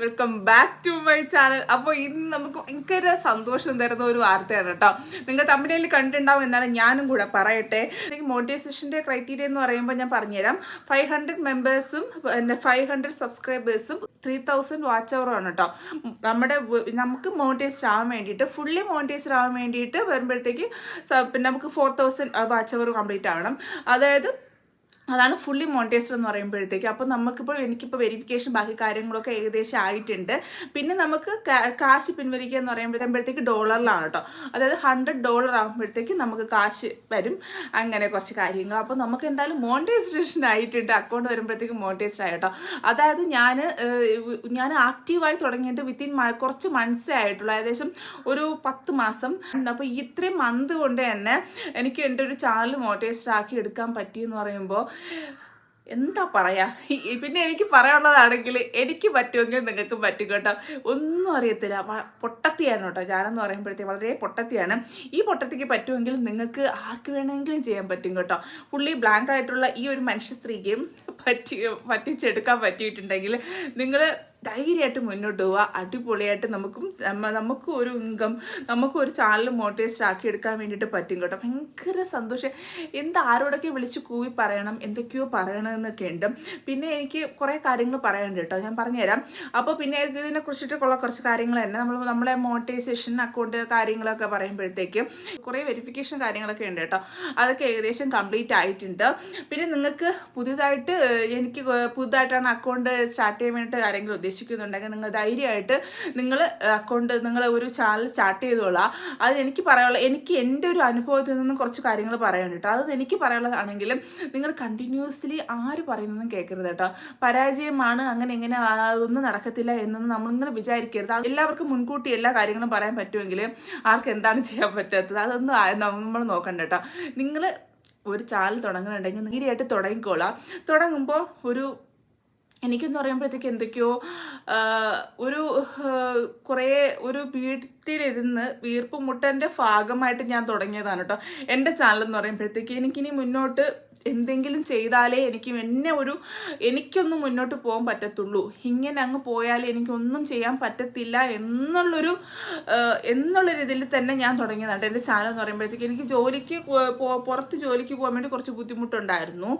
Welcome back to my channel അപ്പോൾ ഇന്ന് നമുക്ക് ഭയങ്കര സന്തോഷം തരുന്ന ഒരു വാർത്തയാണ് കേട്ടോ. നിങ്ങൾ തമ്മിലേൽ കണ്ടിട്ടുണ്ടാവും എന്നാലും ഞാനും കൂടെ പറയട്ടെ. മോട്ടിവേഷന്റെ ക്രൈറ്റീരിയ എന്ന് പറയുമ്പോൾ ഞാൻ പറഞ്ഞുതരാം. ഫൈവ് ഹൺഡ്രഡ് മെമ്പേഴ്സും പിന്നെ ഫൈവ് ഹൺഡ്രഡ് സബ്സ്ക്രൈബേഴ്സും ത്രീ തൗസൻഡ് വാച്ച് അവറുമാണ് കേട്ടോ. നമ്മുടെ നമുക്ക് മോണിറ്റൈസ്ഡ് ആവാൻ വേണ്ടിയിട്ട് ഫുള്ളി മോണിറ്റൈസ്ഡ് ആവാൻ വേണ്ടിയിട്ട് വരുമ്പോഴത്തേക്ക് പിന്നെ നമുക്ക് four thousand watch hour complete ആവണം. അതായത് അതാണ് ഫുള്ളി മോണിറ്റൈസ്ഡ് എന്ന് പറയുമ്പോഴത്തേക്ക്. അപ്പോൾ നമുക്കിപ്പോൾ എനിക്കിപ്പോൾ വെരിഫിക്കേഷൻ ബാക്കി കാര്യങ്ങളൊക്കെ ഏകദേശം ആയിട്ടുണ്ട്. പിന്നെ നമുക്ക് കാശ് പിൻവലിക്കുക എന്ന് പറയുമ്പോഴത്തേക്ക് ഡോളറിലാണ് കേട്ടോ. അതായത് ഹൺഡ്രഡ് ഡോളർ ആകുമ്പോഴത്തേക്ക് നമുക്ക് കാശ് വരും. അങ്ങനെ കുറച്ച് കാര്യങ്ങൾ. അപ്പോൾ നമുക്ക് എന്തായാലും മോണിറ്റൈസേഷൻ ആയിട്ടുണ്ട്. അക്കൗണ്ട് വരുമ്പോഴത്തേക്ക് മോണിറ്റൈസ്ഡ് ആയി കേട്ടോ. അതായത് ഞാൻ ഞാൻ ആക്റ്റീവായി തുടങ്ങിയിട്ട് വിത്തിൻ കുറച്ച് മന്ത്സേ ആയിട്ടുള്ളൂ. ഏകദേശം ഒരു പത്ത് മാസം. അപ്പോൾ ഇത്രയും മന്ത് കൊണ്ട് തന്നെ എനിക്ക് എന്റെ ഒരു ചാനൽ മോണിറ്റൈസ്ഡ് ആക്കി എടുക്കാൻ പറ്റിയെന്ന് പറയുമ്പോൾ എന്താ പറയാ? പിന്നെ എനിക്ക് പറയാനുള്ളതാണെങ്കിൽ എനിക്ക് പറ്റുമെങ്കിൽ നിങ്ങൾക്ക് പറ്റും കേട്ടോ. ഒന്നും അറിയത്തില്ല. പൊട്ടത്തിയാണ് കേട്ടോ. ഞാനെന്ന് പറയുമ്പോഴത്തേക്ക് വളരെ പൊട്ടത്തിയാണ്. ഈ പൊട്ടത്തിക്ക് പറ്റുമെങ്കിൽ നിങ്ങൾക്ക് ആർക്ക് വേണമെങ്കിലും ചെയ്യാൻ പറ്റും കേട്ടോ. പുള്ളി ബ്ലാങ്ക് ആയിട്ടുള്ള ഈ ഒരു മനുഷ്യ സ്ത്രീക്കും പറ്റി പറ്റിച്ചെടുക്കാൻ പറ്റിയിട്ടുണ്ടെങ്കിൽ നിങ്ങൾ ധൈര്യമായിട്ട് മുന്നോട്ട് പോവുക. അടിപൊളിയായിട്ട് നമുക്കും നമുക്കും ഒരു ഇൻകം നമുക്കും ഒരു ചാനൽ മോട്ടിവേഷൻ ആക്കി എടുക്കാൻ വേണ്ടിയിട്ട് പറ്റും കേട്ടോ. ഭയങ്കര സന്തോഷം. എന്ത് ആരോടൊക്കെ വിളിച്ച് കൂവി പറയണം എന്തൊക്കെയോ പറയണമെന്നൊക്കെ ഉണ്ട്. പിന്നെ എനിക്ക് കുറേ കാര്യങ്ങൾ പറയാനുണ്ട് കേട്ടോ. ഞാൻ പറഞ്ഞുതരാം. അപ്പോൾ പിന്നെ ഇതിനെ കുറിച്ചിട്ടുള്ള കുറച്ച് കാര്യങ്ങൾ തന്നെ. നമ്മൾ നമ്മളെ മോട്ടിവേഷൻ അക്കൗണ്ട് കാര്യങ്ങളൊക്കെ പറയുമ്പോഴത്തേക്ക് കുറേ വെരിഫിക്കേഷൻ കാര്യങ്ങളൊക്കെ ഉണ്ട് കേട്ടോ. അതൊക്കെ ഏകദേശം കംപ്ലീറ്റ് ആയിട്ടുണ്ട്. പിന്നെ നിങ്ങൾക്ക് പുതിയതായിട്ട് എനിക്ക് പുതുതായിട്ടാണ് അക്കൗണ്ട് സ്റ്റാർട്ട് ചെയ്യാൻ വേണ്ടിയിട്ട് ആരെങ്കിലും ഉദ്ദേശിക്കുന്നുണ്ടെങ്കിൽ നിങ്ങൾ ധൈര്യമായിട്ട് നിങ്ങൾ അക്കൗണ്ട് നിങ്ങൾ ഒരു ചാനൽ സ്റ്റാർട്ട് ചെയ്തോളാം. അത് എനിക്ക് പറയാനുള്ള എനിക്ക് എന്റെ ഒരു അനുഭവത്തിൽ നിന്നും കുറച്ച് കാര്യങ്ങൾ പറയാൻ കേട്ടോ. അത് എനിക്ക് പറയാനുള്ളതാണെങ്കിലും നിങ്ങൾ കണ്ടിന്യൂസ്ലി ആര് പറയുന്നതും കേൾക്കരുത് കേട്ടോ. പരാജയമാണ് അങ്ങനെ എങ്ങനെ അതൊന്നും നടക്കത്തില്ല എന്നൊന്നും നമ്മൾ നിങ്ങൾ വിചാരിക്കരുത്. എല്ലാവർക്കും മുൻകൂട്ടി എല്ലാ കാര്യങ്ങളും പറയാൻ പറ്റുമെങ്കിൽ ആർക്ക് എന്താണ് ചെയ്യാൻ പറ്റാത്തത്? അതൊന്നും നമ്മൾ നോക്കണ്ട കേട്ടോ. നിങ്ങൾ ഒരു ചാനൽ തുടങ്ങുന്നുണ്ടെങ്കിൽ നേരെയായിട്ട് തുടങ്ങിക്കോളാം. തുടങ്ങുമ്പോൾ ഒരു എനിക്കെന്ന് പറയുമ്പോഴത്തേക്ക് എന്തൊക്കെയോ ഒരു കുറേ ഒരു വീട്ടിലിരുന്ന് വീർപ്പ് മുട്ടന്റെ ഭാഗമായിട്ട് ഞാൻ തുടങ്ങിയതാണ് കേട്ടോ. എന്റെ ചാനൽ എന്ന് പറയുമ്പോഴത്തേക്ക് എനിക്കിനി മുന്നോട്ട് എന്തെങ്കിലും ചെയ്താലേ എനിക്ക് എന്നെ ഒരു എനിക്കൊന്നും മുന്നോട്ട് പോകാൻ പറ്റത്തുള്ളൂ. ഇങ്ങനെ അങ്ങ് പോയാൽ എനിക്കൊന്നും ചെയ്യാൻ പറ്റത്തില്ല എന്നുള്ളൊരു എന്നുള്ള ഇതിൽ തന്നെ ഞാൻ തുടങ്ങിയതാണ്. എന്റെ ചാനൽ എന്ന് പറയുമ്പോഴത്തേക്ക് എനിക്ക് ജോലിക്ക് പുറത്ത് ജോലിക്ക് പോകാൻ വേണ്ടി കുറച്ച് ബുദ്ധിമുട്ടുണ്ടായിരുന്നു.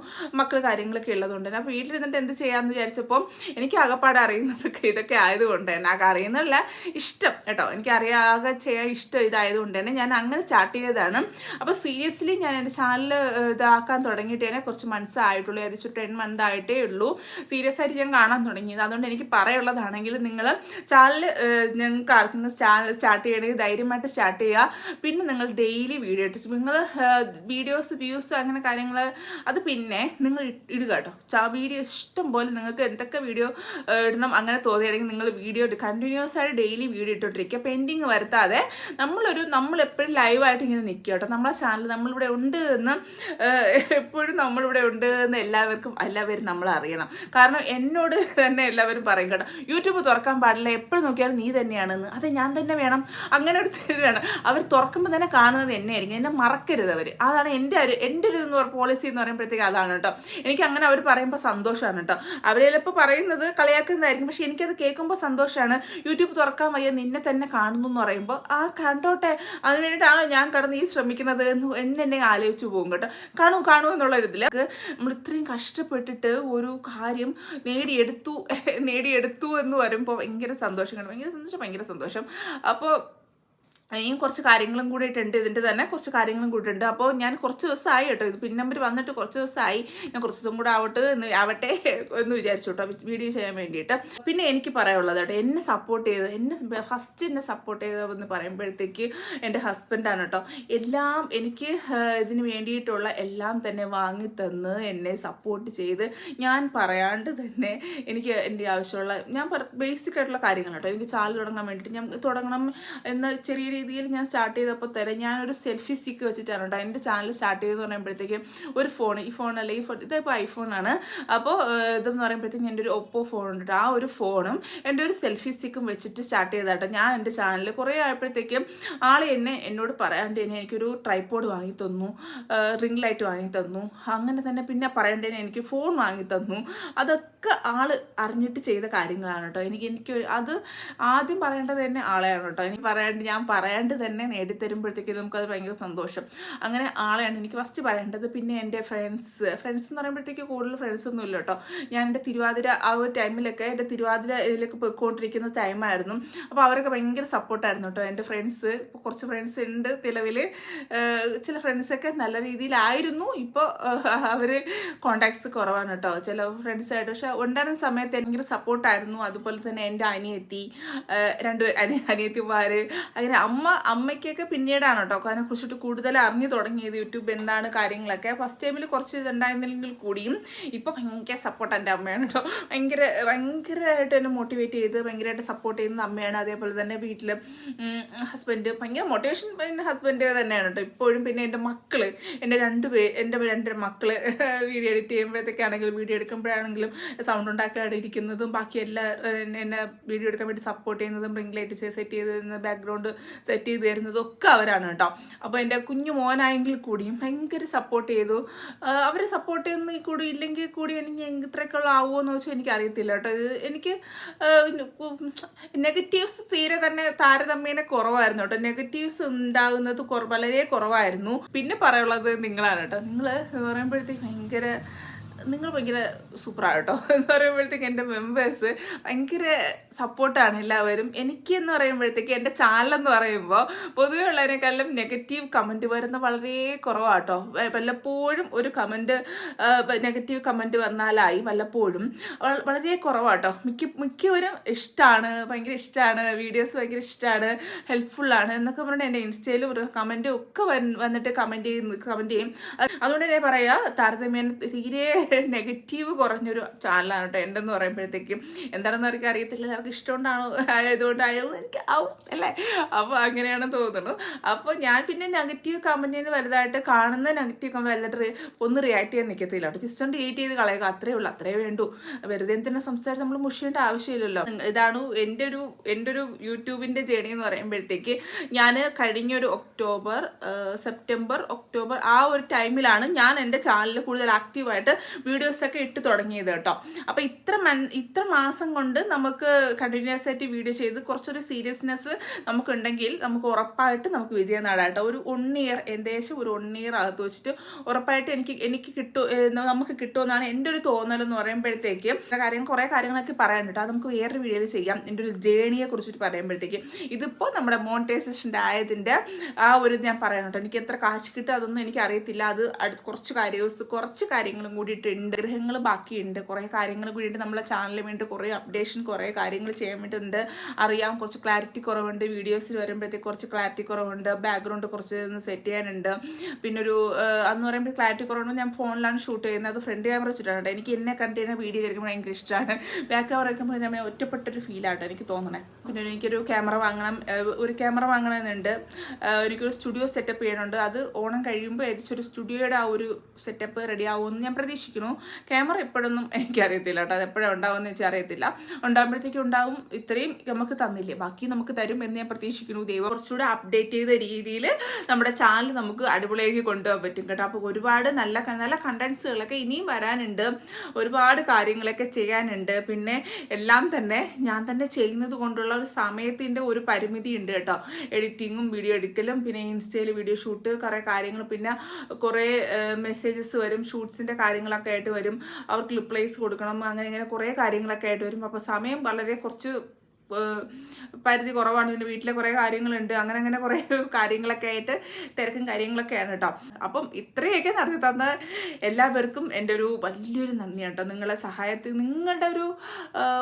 മക്കൾ കാര്യങ്ങളൊക്കെ ഉള്ളതുകൊണ്ട് തന്നെ. അപ്പോൾ വീട്ടിലിരുന്നിട്ട് എന്ത് ചെയ്യാമെന്ന് വിചാരിച്ചപ്പോൾ എനിക്ക് ആകപ്പാടെ അറിയുന്നതൊക്കെ ഇതൊക്കെ ആയതുകൊണ്ട് തന്നെ. ആകെ അറിയുന്നതല്ല ഇഷ്ടം കേട്ടോ. എനിക്ക് അറിയാകെ ചെയ്യാൻ ഇഷ്ടം ഇതായതുകൊണ്ട് തന്നെ ഞാൻ അങ്ങനെ സ്റ്റാർട്ട് ചെയ്തതാണ്. അപ്പോൾ സീരിയസ്ലി ഞാൻ എന്റെ ചാനൽ ഇതാക്കാൻ തുടങ്ങിയിട്ട് കുറച്ച് മന്ത്സ് ആയിട്ടുള്ളൂ ഏകദേശം ടെൻ മന്ത് ആയിട്ടേ ഉള്ളൂ. സീരിയസ് ആയിട്ട് ഞാൻ കാണാൻ തുടങ്ങിയത്. അതുകൊണ്ട് എനിക്ക് പറയുള്ളതാണെങ്കിൽ നിങ്ങൾ ചാനൽ ഞങ്ങൾക്ക് ആർക്കുന്ന ചാനൽ സ്റ്റാർട്ട് ചെയ്യണമെങ്കിൽ ധൈര്യമായിട്ട് സ്റ്റാർട്ട് ചെയ്യുക. പിന്നെ നിങ്ങൾ ഡെയിലി വീഡിയോ ഇട്ട് നിങ്ങൾ വീഡിയോസ് വ്യൂസ് അങ്ങനെ കാര്യങ്ങൾ അത് പിന്നെ നിങ്ങൾ ഇടുക കേട്ടോ. ചാ വീഡിയോ ഇഷ്ടം പോലെ നിങ്ങൾക്ക് എന്തൊക്കെ വീഡിയോ ഇടണം അങ്ങനെ തോന്നിയാണെങ്കിൽ നിങ്ങൾ വീഡിയോ കണ്ടിന്യൂസ് ആയിട്ട് ഡെയിലി വീഡിയോ ഇട്ടോണ്ടിരിക്കുക. പെൻഡിങ് വരുത്താതെ നമ്മളൊരു നമ്മൾ എപ്പോഴും ലൈവായിട്ട് ഇങ്ങനെ നിൽക്കുക കേട്ടോ. നമ്മളെ ചാനൽ നമ്മളിവിടെ ഉണ്ട് എന്ന് ഏഹ്, എപ്പോഴും നമ്മളിവിടെ ഉണ്ട് എന്ന് എല്ലാവർക്കും എല്ലാവരും നമ്മൾ അറിയണം. കാരണം എന്നോട് തന്നെ എല്ലാവരും പറയും കേട്ടോ യൂട്യൂബ് തുറക്കാൻ പാടില്ല എപ്പോഴും നോക്കിയാലും നീ തന്നെയാണെന്ന്. അതെ ഞാൻ തന്നെ വേണം. അങ്ങനെ ഒരു ഇത് വേണം. അവർ തുറക്കുമ്പോൾ തന്നെ കാണുന്നത് എന്നെ ആയിരിക്കും എന്നെ മറക്കരുത് അവർ അതാണ് എന്റെ ഒരു എന്റെ ഒരു എന്ന് പോളിസി എന്ന് പറയുമ്പോഴത്തേക്ക് അതാണ് കേട്ടോ. എനിക്ക് അങ്ങനെ അവർ പറയുമ്പോൾ സന്തോഷമാണ് കേട്ടോ. അവർ ചിലപ്പോൾ പറയുന്നത് കളിയാക്കുന്നതായിരിക്കും. പക്ഷെ എനിക്കത് കേൾക്കുമ്പോൾ സന്തോഷമാണ്. യൂട്യൂബ് തുറക്കാൻ വയ്യ നിന്നെ തന്നെ കാണുന്നു എന്ന് പറയുമ്പോൾ ആ കണ്ടോട്ടെ. അതിനുവേണ്ടിയിട്ടാണോ ഞാൻ കടന്ന് ഈ ശ്രമിക്കുന്നത്? എന്ന് എന്നെ എന്നെ ആലോചിച്ച് പോകും കേട്ടോ. കാണൂ കാണൂ എന്നുള്ള ഒരു ഇതിൽ നമ്മൾ ഇത്രയും കഷ്ടപ്പെട്ടിട്ട് ഒരു കാര്യം നേടിയെടുത്തു നേടിയെടുത്തു എന്ന് വരുമ്പോൾ ഭയങ്കര സന്തോഷം കാണും. ഭയങ്കര സന്തോഷം ഭയങ്കര സന്തോഷം. അപ്പോൾ ഇനിയും കുറച്ച് കാര്യങ്ങളും കൂടിയിട്ടുണ്ട് ഇതിന്റെ തന്നെ കുറച്ച് കാര്യങ്ങളും കൂടിയിട്ടുണ്ട്. അപ്പോൾ ഞാൻ കുറച്ച് ദിവസമായി കേട്ടോ. ഇത് പിൻ നമ്പർ വന്നിട്ട് കുറച്ച് ദിവസമായി. ഞാൻ കുറച്ച് ദിവസം കൂടെ ആവട്ടെ എന്ന് ആവട്ടെ എന്ന് വിചാരിച്ചു കേട്ടോ. വീഡിയോ ചെയ്യാൻ വേണ്ടിയിട്ട്. പിന്നെ എനിക്ക് പറയാനുള്ളത് കേട്ടോ. എന്നെ സപ്പോർട്ട് ചെയ്ത് എന്നെ ഫസ്റ്റ് എന്നെ സപ്പോർട്ട് ചെയ്തതെന്ന് പറയുമ്പോഴത്തേക്ക് എന്റെ ഹസ്ബൻഡാണ് കേട്ടോ. എല്ലാം എനിക്ക് ഇതിന് വേണ്ടിയിട്ടുള്ള എല്ലാം തന്നെ വാങ്ങി തന്ന് എന്നെ സപ്പോർട്ട് ചെയ്ത് ഞാൻ പറയാണ്ട് തന്നെ എനിക്ക് എന്റെ ആവശ്യമുള്ള ഞാൻ ബേസിക് ആയിട്ടുള്ള കാര്യങ്ങൾ കേട്ടോ. എനിക്ക് ചാൽ തുടങ്ങാൻ വേണ്ടിയിട്ട് ഞാൻ തുടങ്ങണം എന്ന് ചെറിയ രീതിയിൽ ഞാൻ സ്റ്റാർട്ട് ചെയ്തപ്പോൾ തന്നെ ഞാനൊരു സെൽഫി സ്റ്റിക്ക് വെച്ചിട്ടാണ് കേട്ടോ എന്റെ ചാനൽ സ്റ്റാർട്ട് ചെയ്തെന്ന് പറയുമ്പോഴത്തേക്കും ഒരു ഫോൺ ഈ ഫോൺ അല്ല ഈ ഫോൺ ഇതിപ്പോൾ ഐഫോണാണ് അപ്പോൾ ഇതെന്ന് പറയുമ്പോഴത്തേക്കും എന്റെ ഒരു ഒപ്പോ ഫോൺ ഉണ്ട് ആ ഒരു ഫോണും എന്റെ ഒരു സെൽഫി സ്റ്റിക്കും വെച്ചിട്ട് സ്റ്റാർട്ട് ചെയ്താട്ടോ ഞാൻ എന്റെ ചാനൽ കുറേ ആയപ്പോഴത്തേക്കും ആൾ എന്നെ എന്നോട് പറയാണ്ട് തന്നെ എനിക്കൊരു ട്രൈപ്പോഡ് വാങ്ങി തന്നു റിംഗ് ലൈറ്റ് വാങ്ങി തന്നു. അങ്ങനെ തന്നെ പിന്നെ പറയേണ്ടതിന് എനിക്ക് ഫോൺ വാങ്ങി തന്നു. അതൊക്കെ ഇതൊക്കെ ആൾ അറിഞ്ഞിട്ട് ചെയ്ത കാര്യങ്ങളാണ് കേട്ടോ. എനിക്ക് എനിക്ക് അത് ആദ്യം പറയേണ്ടത് തന്നെ ആളെയാണ് കേട്ടോ. എനിക്ക് പറയാണ്ട് ഞാൻ പറയാണ്ട് തന്നെ നേടിത്തരുമ്പോഴത്തേക്കും നമുക്കത് ഭയങ്കര സന്തോഷം. അങ്ങനെ ആളെയാണ് എനിക്ക് ഫസ്റ്റ് പറയേണ്ടത്. പിന്നെ എന്റെ ഫ്രണ്ട്സ് ഫ്രണ്ട്സ് എന്ന് പറയുമ്പോഴത്തേക്ക് കൂടുതൽ ഫ്രണ്ട്സ് ഒന്നും ഇല്ല കേട്ടോ. ഞാൻ എന്റെ തിരുവാതിര ആ ഒരു ടൈമിലൊക്കെ എന്റെ തിരുവാതിര ഇതിലൊക്കെ പോയിക്കൊണ്ടിരിക്കുന്ന ടൈമായിരുന്നു അപ്പോൾ അവരൊക്കെ ഭയങ്കര സപ്പോർട്ടായിരുന്നു കേട്ടോ. എന്റെ ഫ്രണ്ട്സ് കുറച്ച് ഫ്രണ്ട്സ് ഉണ്ട് നിലവിൽ ചില ഫ്രണ്ട്സൊക്കെ നല്ല രീതിയിലായിരുന്നു. ഇപ്പോൾ അവർ കോണ്ടാക്ട്സ് കുറവാണ് കേട്ടോ. ചില ഫ്രണ്ട്സായിട്ട് പക്ഷെ ഉണ്ടായിരുന്ന സമയത്ത് ഭയങ്കര സപ്പോർട്ടായിരുന്നു അതുപോലെ തന്നെ എന്റെ അനിയത്തി രണ്ട് അനി അനിയത്തിമാർ അങ്ങനെ അമ്മ അമ്മയ്ക്കൊക്കെ പിന്നീടാണ് കേട്ടോ. അതിനെ കുറിച്ചിട്ട് കൂടുതൽ അറിഞ്ഞു തുടങ്ങിയത് യൂട്യൂബ് എന്താണ് കാര്യങ്ങളൊക്കെ. ഫസ്റ്റ് ടൈമിൽ കുറച്ച് ഇതുണ്ടായിരുന്നില്ലെങ്കിൽ കൂടിയും ഇപ്പോൾ ഭയങ്കര സപ്പോർട്ട് എന്റെ അമ്മയാണ് കേട്ടോ. ഭയങ്കര ഭയങ്കരമായിട്ട് എന്നെ മോട്ടിവേറ്റ് ചെയ്ത് ഭയങ്കരമായിട്ട് സപ്പോർട്ട് ചെയ്യുന്ന അമ്മയാണ്. അതേപോലെ തന്നെ വീട്ടിൽ ഹസ്ബൻഡ് ഭയങ്കര മോട്ടിവേഷൻ പിന്നെ ഹസ്ബൻഡ് തന്നെയാണ് കേട്ടോ. ഇപ്പോഴും പിന്നെ എന്റെ മക്കൾ എന്റെ രണ്ട് പേ എന്റെ രണ്ട് മക്കൾ വീഡിയോ എഡിറ്റ് ചെയ്യുമ്പോഴത്തേക്കാണെങ്കിലും വീഡിയോ എടുക്കുമ്പോഴാണെങ്കിലും സൗണ്ട് ഉണ്ടാക്കാതെ ഇരിക്കുന്നതും ബാക്കി എല്ലാ എന്നെ വീഡിയോ എടുക്കാൻ വേണ്ടി സപ്പോർട്ട് ചെയ്യുന്നതും റിംഗ് ലൈറ്റ് സെറ്റ് ചെയ്ത് തരുന്നത് ബാക്ക്ഗ്രൗണ്ട് സെറ്റ് ചെയ്ത് തരുന്നതും ഒക്കെ അവരാണ് കേട്ടോ. അപ്പോൾ എന്റെ കുഞ്ഞു മോനായെങ്കിൽ കൂടിയും ഭയങ്കര സപ്പോർട്ട് ചെയ്തു. അവർ സപ്പോർട്ട് ചെയ്യുന്ന കൂടി ഇല്ലെങ്കിൽ കൂടി എനിക്ക് എത്രയ്ക്കുള്ള ആവുമോ എന്ന് വെച്ചാൽ എനിക്ക് അറിയത്തില്ല കേട്ടോ എനിക്ക് നെഗറ്റീവ്സ് തീരെ തന്നെ താരതമ്യേന കുറവായിരുന്നു കേട്ടോ. നെഗറ്റീവ്സ് ഉണ്ടാകുന്നത് വളരെ കുറവായിരുന്നു. പിന്നെ പറയുള്ളത് നിങ്ങളാണ് കേട്ടോ. നിങ്ങൾ പറയുമ്പോഴത്തേക്ക് ഭയങ്കര നിങ്ങൾ ഭയങ്കര സൂപ്പറാണ് കേട്ടോ എന്ന് പറയുമ്പോഴത്തേക്ക് എന്റെ മെമ്പേഴ്സ് ഭയങ്കര സപ്പോർട്ടാണ് എല്ലാവരും. എനിക്ക് എന്ന് പറയുമ്പോഴത്തേക്ക് എന്റെ ചാനലെന്ന് പറയുമ്പോൾ പൊതുവെ ഉള്ളതിനേക്കാളും നെഗറ്റീവ് കമന്റ് വരുന്ന വളരെ കുറവാട്ടോ. വല്ലപ്പോഴും ഒരു കമന്റ് നെഗറ്റീവ് കമന്റ് വന്നാലായി വല്ലപ്പോഴും. വളരെ കുറവാട്ടോ. മിക്ക മിക്കവരും ഇഷ്ടമാണ് ഭയങ്കര ഇഷ്ടമാണ് വീഡിയോസ് ഭയങ്കര ഇഷ്ടമാണ് ഹെൽപ്ഫുള്ളാണ് എന്നൊക്കെ പറഞ്ഞിട്ട് എന്റെ ഇൻസ്റ്റയിലും ഒരു കമന്റും ഒക്കെ വന്നിട്ട് കമന്റ് ചെയ്യുന്ന കമന്റ് ചെയ്യും. അതുകൊണ്ട് തന്നെ പറയുക താരതമ്യേന തീരെ നെഗറ്റീവ് കുറഞ്ഞൊരു ചാനലാണ് കേട്ടോ എന്റെ എന്ന് പറയുമ്പോഴത്തേക്കും. എന്താണെന്ന് അവർക്ക് അറിയത്തില്ല. അവർക്ക് ഇഷ്ടമുണ്ടാണോ? ആയതുകൊണ്ടായോ? എനിക്ക് ആവും അല്ലേ? അപ്പോൾ അങ്ങനെയാണ് തോന്നുന്നു. അപ്പോൾ ഞാൻ പിന്നെ നെഗറ്റീവ് കമന്റിന് വലുതായിട്ട് കാണുന്ന നെഗറ്റീവ് കമന്റ് വലുതായിട്ട് ഒന്ന് റിയാക്ട് ചെയ്യാൻ നിൽക്കത്തില്ല കേട്ടോ. ജസ്റ്റ് ഒന്ന് ഡിലീറ്റ് ചെയ്ത് കളയുക. അത്രേ ഉള്ളൂ. അത്രേ വേണ്ടൂ. വെറുതെ തന്നെ സംസാരിച്ച് നമ്മൾ മുഷിയേണ്ട ആവശ്യമില്ലല്ലോ. ഇതാണ് എന്റെ ഒരു എന്റെ ഒരു യൂട്യൂബിന്റെ ജേണി എന്ന് പറയുമ്പോഴത്തേക്ക് ഞാൻ കഴിഞ്ഞൊരു ഒക്ടോബർ സെപ്റ്റംബർ ഒക്ടോബർ ആ ഒരു ടൈമിലാണ് ഞാൻ എന്റെ ചാനലിൽ കൂടുതൽ ആക്റ്റീവായിട്ട് വീഡിയോസൊക്കെ ഇട്ട് തുടങ്ങിയത് കേട്ടോ. അപ്പോൾ ഇത്ര മൻ ഇത്ര മാസം കൊണ്ട് നമുക്ക് കണ്ടിന്യൂസ് ആയിട്ട് വീഡിയോ ചെയ്ത് കുറച്ചൊരു സീരിയസ്നെസ് നമുക്കുണ്ടെങ്കിൽ നമുക്ക് ഉറപ്പായിട്ട് നമുക്ക് വിജയം നേടാം കേട്ടോ. ഒരു വൺ ഇയർ ഏകദേശം ഒരു വൺ ഇയർ അകത്ത് വെച്ചിട്ട് ഉറപ്പായിട്ട് എനിക്ക് എനിക്ക് കിട്ടും നമുക്ക് കിട്ടുമെന്നാണ് എന്റെ ഒരു തോന്നൽ എന്ന് പറയുമ്പോഴത്തേക്ക്. കാര്യം കുറേ കാര്യങ്ങളൊക്കെ പറയാൻ കേട്ടോ. അത് നമുക്ക് വേറൊരു വീഡിയോയിൽ ചെയ്യാം. എന്റെ ഒരു ജേണിയെ കുറിച്ചിട്ട് പറയുമ്പോഴത്തേക്ക്. ഇതിപ്പോൾ നമ്മുടെ മോണിറ്റൈസേഷന്റെ ആയതിന്റെ ആ ഒരു ഞാൻ പറയാൻ കേട്ടോ. എനിക്ക് എത്ര കാശ് കിട്ടും അതൊന്നും എനിക്ക് അറിയത്തില്ല. അത് കുറച്ച് കാര്യം കുറച്ച് കാര്യങ്ങളും കൂടിയിട്ടുണ്ട് ഗ്രഹങ്ങൾ ബാക്കിയുണ്ട് കുറേ കാര്യങ്ങൾ കൂടിയിട്ട് നമ്മളെ ചാനലിന് വേണ്ടി കുറേ അപ്ഡേഷൻ കുറേ കാര്യങ്ങൾ ചെയ്യാൻ വേണ്ടിയിട്ടുണ്ട്. അറിയാം കുറച്ച് ക്ലാരിറ്റി കുറവുണ്ട്. വീഡിയോസിൽ വരുമ്പോഴത്തേക്ക് കുറച്ച് ക്ലാരിറ്റി കുറവുണ്ട്. ബാക്ക്ഗ്രൗണ്ട് കുറച്ച് സെറ്റ് ചെയ്യാനുണ്ട്. പിന്നെ ഒരു അന്ന് പറയുമ്പോൾ ക്ലാരിറ്റി കുറവുണ്ട്. ഞാൻ ഫോണിലാണ് ഷൂട്ട് ചെയ്യുന്നത്. അത് ഫ്രണ്ട് ക്യാമറ വെച്ചിട്ടാണ്. എനിക്ക് എന്നെ കണ്ടു കഴിഞ്ഞാൽ വീഡിയോ ചെയ്യുമ്പോൾ ഭയങ്കര ഇഷ്ടമാണ് ബാക്ക് ക്യാമറ വയ്ക്കുമ്പോൾ ഞാൻ ഒറ്റപ്പെട്ടൊരു ഫീലാട്ടോ എനിക്ക് തോന്നണേ. പിന്നെ എനിക്കൊരു ക്യാമറ വാങ്ങണം ഒരു ക്യാമറ വാങ്ങണമെന്നുണ്ട്. എനിക്കൊരു സ്റ്റുഡിയോ സെറ്റപ്പ് ചെയ്യണുണ്ട്. അത് ഓണം കഴിയുമ്പോൾ ഏകദേശം ഒരു സ്റ്റുഡിയോയുടെ ആ ഒരു സെറ്റപ്പ് റെഡി ആവുമെന്ന് ഞാൻ പ്രതീക്ഷിക്കുന്നു. ക്യാമറ എപ്പോഴൊന്നും എനിക്കറിയത്തില്ല കേട്ടോ. അത് എപ്പോഴും ഉണ്ടാവുമെന്ന് വെച്ചാൽ അറിയത്തില്ല. ഉണ്ടാകുമ്പോഴത്തേക്കും ഉണ്ടാവും. ഇത്രയും നമുക്ക് തന്നില്ലേ. ബാക്കി നമുക്ക് തരും എന്ന് ഞാൻ പ്രതീക്ഷിക്കുന്നു. ദൈവം കുറച്ചുകൂടെ അപ്ഡേറ്റ് ചെയ്ത രീതിയിൽ നമ്മുടെ ചാനൽ നമുക്ക് അടിപൊളിയാക്കി കൊണ്ടുപോകാൻ പറ്റും കേട്ടോ. അപ്പോൾ ഒരുപാട് നല്ല നല്ല കണ്ടൻസുകളൊക്കെ ഇനിയും വരാനുണ്ട്. ഒരുപാട് കാര്യങ്ങളൊക്കെ ചെയ്യാനുണ്ട്. പിന്നെ എല്ലാം തന്നെ ഞാൻ തന്നെ ചെയ്യുന്നത് കൊണ്ടുള്ള ഒരു സമയത്തിന്റെ ഒരു പരിമിതി ഉണ്ട് കേട്ടോ. എഡിറ്റിങ്ങും വീഡിയോ എടുക്കലും പിന്നെ ഇൻസ്റ്റയിൽ വീഡിയോ ഷൂട്ട് കുറേ കാര്യങ്ങൾ. പിന്നെ കുറേ മെസ്സേജസ് വരും ഷൂട്ട്സിന്റെ കാര്യങ്ങളൊക്കെ ആയിട്ട് വരും. അവർക്ക് റിപ്ലേസ് കൊടുക്കണം. അങ്ങനെ ഇങ്ങനെ കുറേ കാര്യങ്ങളൊക്കെ ആയിട്ട് വരും. അപ്പോൾ സമയം വളരെ കുറച്ച് പരിധി കുറവാണ്. പിന്നെ വീട്ടിലെ കുറേ കാര്യങ്ങളുണ്ട്. അങ്ങനെ അങ്ങനെ കുറേ കാര്യങ്ങളൊക്കെ ആയിട്ട് തിരക്കും കാര്യങ്ങളൊക്കെയാണ് കേട്ടോ. അപ്പം ഇത്രയൊക്കെ നടത്തി തന്ന എല്ലാവർക്കും എന്റെ ഒരു വലിയൊരു നന്ദി കേട്ടോ. നിങ്ങളെ സഹായത്തിൽ നിങ്ങളുടെ ഒരു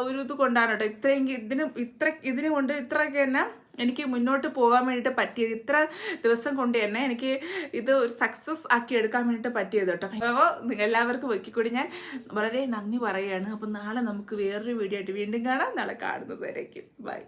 ഒരു ഇത് കൊണ്ടാണ് കേട്ടോ. ഇത്രയെങ്കിൽ ഇതിനും ഇത്ര ഇതിനെ കൊണ്ട് ഇത്രയൊക്കെ തന്നെ എനിക്ക് മുന്നോട്ട് പോകാൻ വേണ്ടിയിട്ട് പറ്റിയത് ഇത്ര ദിവസം കൊണ്ട് തന്നെ എനിക്ക് ഇത് ഒരു സക്സസ് ആക്കി എടുക്കാൻ വേണ്ടിയിട്ട് പറ്റിയത് കേട്ടോ. അപ്പോൾ നിങ്ങൾ എല്ലാവർക്കും ഒരിക്കൽ ഞാൻ വളരെ നന്ദി പറയുകയാണ് അപ്പോൾ നാളെ നമുക്ക് വേറൊരു വീഡിയോ ആയിട്ട് വീണ്ടും കാണാം. നാളെ കാണുന്നത് ബൈ